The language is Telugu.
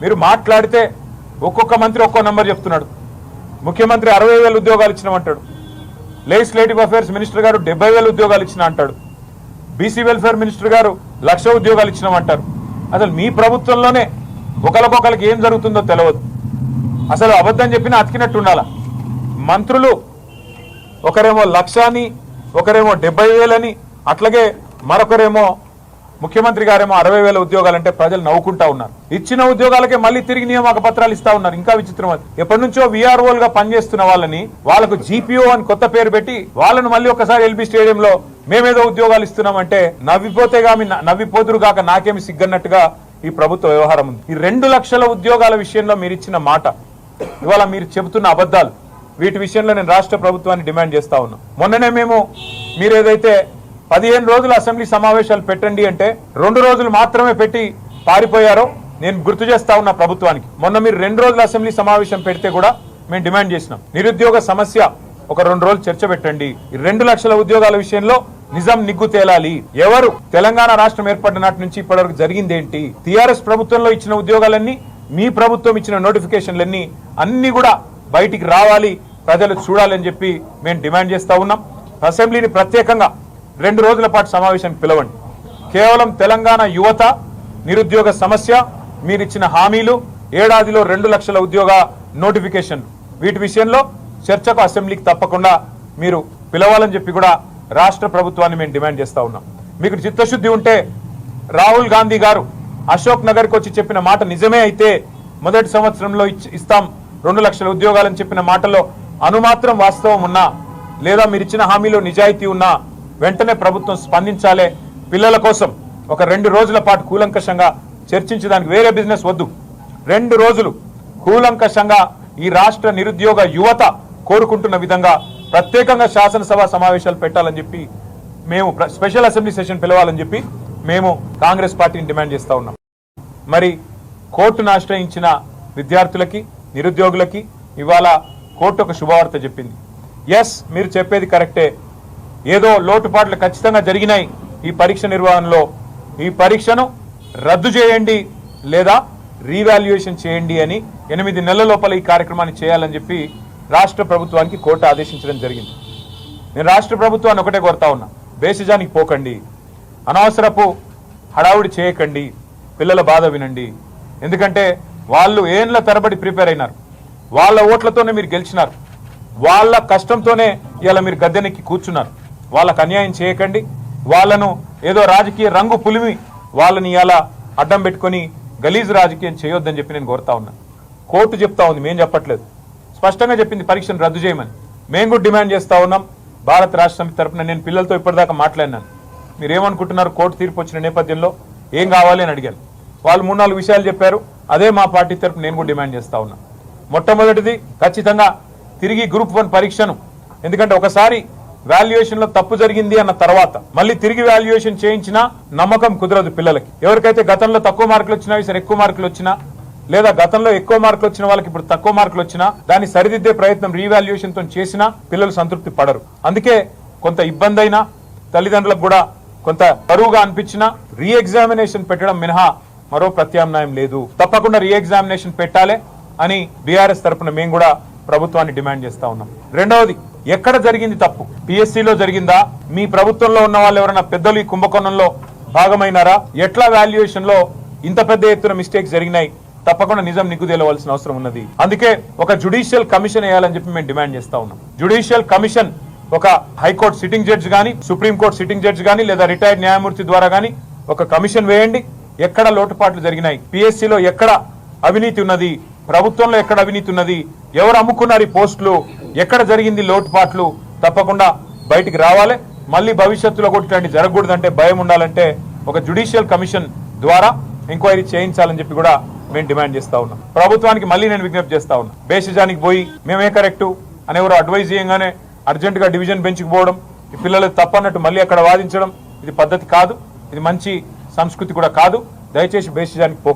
మీరు మాట్లాడితే ఒక్కొక్క మంత్రి ఒక్కో నెంబర్ చెప్తున్నాడు. ముఖ్యమంత్రి అరవై వేల ఉద్యోగాలు ఇచ్చినామంటాడు. లెజిస్లేటివ్ అఫైర్స్ మినిస్టర్ గారు డెబ్బై వేల ఉద్యోగాలు ఇచ్చిన అంటాడు. బీసీ వెల్ఫేర్ మినిస్టర్ గారు లక్ష ఉద్యోగాలు ఇచ్చినామంటారు. అసలు మీ ప్రభుత్వంలోనే ఒకరికొకరికి ఏం జరుగుతుందో తెలియదు అసలు అబద్ధం చెప్పినా అతికినట్టు ఉండాల? మంత్రులు ఒకరేమో లక్షాని ఒకరేమో డెబ్బై వేలని అట్లాగే మరొకరేమో ముఖ్యమంత్రి గారేమో అరవై వేల ఉద్యోగాలంటే ప్రజలు నవ్వుకుంటా ఉన్నారు. ఇచ్చిన ఉద్యోగాలకే మళ్ళీ తిరిగి నియామక పత్రాలు ఇస్తా ఉన్నారు. ఇంకా విచిత్రం ఎప్పటి నుంచో విఆర్ఓల్గా పనిచేస్తున్న వాళ్ళని వాళ్ళకు జీపీఓ అని కొత్త పేరు పెట్టి వాళ్ళను మళ్ళీ ఒకసారి ఎల్బీ స్టేడియంలో మేమేదో ఉద్యోగాలు ఇస్తున్నామంటే నవ్విపోతే గామి నవ్విపోతురు కాక నాకేమి సిగ్గన్నట్టుగా ఈ ప్రభుత్వ వ్యవహారం ఉంది. ఈ రెండు లక్షల ఉద్యోగాల విషయంలో మీరు ఇచ్చిన మాట ఇవాళ మీరు చెబుతున్న అబద్ధాలు వీటి విషయంలో నేను రాష్ట్ర ప్రభుత్వాన్ని డిమాండ్ చేస్తా ఉన్నా. మొన్ననే మేము మీరు ఏదైతే పదిహేను రోజులు అసెంబ్లీ సమావేశాలు పెట్టండి అంటే రెండు రోజులు మాత్రమే పెట్టి పారిపోయారో నేను గుర్తు చేస్తా ఉన్నా ప్రభుత్వానికి. మొన్న మీరు రెండు రోజులు అసెంబ్లీ సమావేశం పెడితే కూడా మేము డిమాండ్ చేసినాం. నిరుద్యోగ సమస్య ఒక రెండు రోజులు చర్చ పెట్టండి. రెండు లక్షల ఉద్యోగాల విషయంలో నిజం నిగ్గు తేలాలి. ఎవరు? తెలంగాణ రాష్ట్రం ఏర్పడిన నాటి నుంచి ఇప్పటివరకు జరిగింది ఏంటి టీఆర్ఎస్ ప్రభుత్వంలో ఇచ్చిన ఉద్యోగాలన్నీ మీ ప్రభుత్వం ఇచ్చిన నోటిఫికేషన్లన్నీ అన్ని కూడా బయటికి రావాలి. ప్రజలు చూడాలని చెప్పి మేము డిమాండ్ చేస్తా ఉన్నాం. అసెంబ్లీని ప్రత్యేకంగా రెండు రోజుల పాటు సమావేశానికి పిలవండి. కేవలం తెలంగాణ యువత నిరుద్యోగ సమస్య మీరిచ్చిన హామీలు ఏడాదిలో రెండు లక్షల ఉద్యోగ నోటిఫికేషన్ వీటి విషయంలో చర్చకు అసెంబ్లీకి తప్పకుండా మీరు పిలవాలని చెప్పి కూడా రాష్ట్ర ప్రభుత్వాన్ని మేము డిమాండ్ చేస్తా ఉన్నాం. మీకు చిత్తశుద్ధి ఉంటే రాహుల్ గాంధీ గారు అశోక్ నగర్కి వచ్చి చెప్పిన మాట నిజమే అయితే మొదటి సంవత్సరంలో ఇచ్- ఇస్తాం రెండు లక్షల ఉద్యోగాలని చెప్పిన మాటలో అనుమాత్రం వాస్తవం ఉన్నా లేదా మీరు ఇచ్చిన హామీలో నిజాయితీ ఉన్నా వెంటనే ప్రభుత్వం స్పందించాలే. పిల్లల కోసం ఒక రెండు రోజుల పాటు కూలంకషంగా చర్చించడానికి వేరే బిజినెస్ వద్దు. రెండు రోజులు కూలంకషంగా ఈ రాష్ట్ర నిరుద్యోగ యువత కోరుకుంటున్న విధంగా ప్రత్యేకంగా శాసనసభ సమావేశాలు పెట్టాలని చెప్పి మేము ప్ర- స్పెషల్ అసెంబ్లీ సెషన్ పిలవాలని చెప్పి మేము కాంగ్రెస్ పార్టీని డిమాండ్ చేస్తూ ఉన్నాం. మరి కోర్టును ఆశ్రయించిన విద్యార్థులకి నిరుద్యోగులకి ఇవాళ కోర్టు ఒక శుభవార్త చెప్పింది. ఎస్ మీరు చెప్పేది కరెక్టే. ఏదో లోటుపాట్లు ఖచ్చితంగా జరిగినాయి ఈ పరీక్ష నిర్వహణలో. ఈ పరీక్షను రద్దు చేయండి లేదా రీవాల్యుయేషన్ చేయండి అని ఎనిమిది నెలల లోపల ఈ కార్యక్రమాన్ని చేయాలని చెప్పి రాష్ట్ర ప్రభుత్వానికి కోర్టు ఆదేశించడం జరిగింది. నేను రాష్ట్ర ప్రభుత్వాన్ని ఒకటే కోరుతా ఉన్నా. బేసిజానికి పోకండి. అనవసరపు హడావుడి చేయకండి. పిల్లల బాధ వినండి. ఎందుకంటే వాళ్ళు ఏండ్ల తరబడి ప్రిపేర్ అయినారు. వాళ్ళ ఓట్లతోనే మీరు గెలిచినారు. వాళ్ళ కష్టంతోనే ఇలా మీరు గద్దెనెక్కి కూర్చున్నారు. వాళ్ళకు అన్యాయం చేయకండి. వాళ్ళను ఏదో రాజకీయ రంగు పులిమి వాళ్ళని ఇలా అడ్డం పెట్టుకొని గలీజ్ రాజకీయం చేయొద్దని చెప్పి నేను కోరుతా ఉన్నా. కోర్టు చెప్తా ఉంది మేం చెప్పట్లేదు. స్పష్టంగా చెప్పింది పరీక్షను రద్దు చేయమని. మేము కూడా డిమాండ్ చేస్తా ఉన్నాం. భారత రాష్ట్ర సమితి తరపున నేను పిల్లలతో ఇప్పటిదాకా మాట్లాడినాను. మీరు ఏమనుకుంటున్నారు కోర్టు తీర్పు వచ్చిన నేపథ్యంలో? ఏం కావాలి అని అడిగాను వాళ్ళు మూడు నాలుగు విషయాలు చెప్పారు. అదే మా పార్టీ తరపున నేను కూడా డిమాండ్ చేస్తా ఉన్నా. మొట్టమొదటిది ఖచ్చితంగా తిరిగి గ్రూప్ వన్ పరీక్షను. ఎందుకంటే ఒకసారి వాల్యుయేషన్లో తప్పు జరిగింది అన్న తర్వాత మళ్ళీ తిరిగి వాల్యుయేషన్ చేయించినా నమ్మకం కుదరదు పిల్లలకి. ఎవరికైతే గతంలో తక్కువ మార్కులు వచ్చినా ఈసారి ఎక్కువ మార్కులు వచ్చినా లేదా గతంలో ఎక్కువ మార్కులు వచ్చిన వాళ్ళకి ఇప్పుడు తక్కువ మార్కులు వచ్చినా దాన్ని సరిదిద్దే ప్రయత్నం రీవాల్యుయేషన్తో చేసినా పిల్లలు సంతృప్తి పడరు. అందుకే కొంత ఇబ్బంది అయినా తల్లిదండ్రులకు కూడా కొంత బరువుగా అనిపించినా రీఎగ్జామినేషన్ పెట్టడం మినహా మరో ప్రత్యామ్నాయం లేదు. తప్పకుండా రీఎగ్జామినేషన్ పెట్టాలి అని బీఆర్ఎస్ తరఫున మేము కూడా ప్రభుత్వాన్ని డిమాండ్ చేస్తా ఉన్నాం. రెండవది ఎక్కడ జరిగింది తప్పు? పిఎస్సిలో జరిగిందా? మీ ప్రభుత్వంలో ఉన్న వాళ్ళు ఎవరైనా పెద్దలు ఈ కుంభకోణంలో భాగమైనారా? ఎట్లా వాల్యుయేషన్లో ఇంత పెద్ద ఎత్తున మిస్టేక్స్ జరిగినాయి? తప్పకుండా నిజం నిగ్గు తేలవలసిన అవసరం ఉన్నది. అందుకే ఒక జుడిషియల్ కమిషన్ వేయాలని చెప్పి మేము డిమాండ్ చేస్తా ఉన్నాం. జుడిషియల్ కమిషన్ ఒక హైకోర్టు సిట్టింగ్ జడ్జి కానీ సుప్రీంకోర్టు సిట్టింగ్ జడ్జి కానీ లేదా రిటైర్డ్ న్యాయమూర్తి ద్వారా కానీ ఒక కమిషన్ వేయండి. ఎక్కడ లోటుపాట్లు జరిగినాయి? పిఎస్సిలో ఎక్కడ అవినీతి ఉన్నది? ప్రభుత్వంలో ఎక్కడ అవినీతి ఉన్నది? ఎవరు అమ్ముకున్నారు ఈ పోస్టులు? ఎక్కడ జరిగింది లోటుపాట్లు? తప్పకుండా బయటికి రావాలి. మళ్ళీ భవిష్యత్తులో కూడా ఇట్లాంటి జరగకూడదంటే భయం ఉండాలంటే ఒక జుడిషియల్ కమిషన్ ద్వారా ఎంక్వైరీ చేయించాలని చెప్పి కూడా మేము డిమాండ్ చేస్తా ఉన్నాం. ప్రభుత్వానికి మళ్ళీ నేను విజ్ఞప్తి చేస్తా ఉన్నా. బేసిజానికి పోయి మేమే కరెక్టు అని ఎవరు అడ్వైజ్ చేయగానే అర్జెంట్గా డివిజన్ బెంచ్కి పోవడం ఈ పిల్లలు తప్పన్నట్టు మళ్ళీ అక్కడ వాదించడం ఇది పద్ధతి కాదు. ఇది మంచి సంస్కృతి కూడా కాదు. దయచేసి బేసిజానికి పోకండి.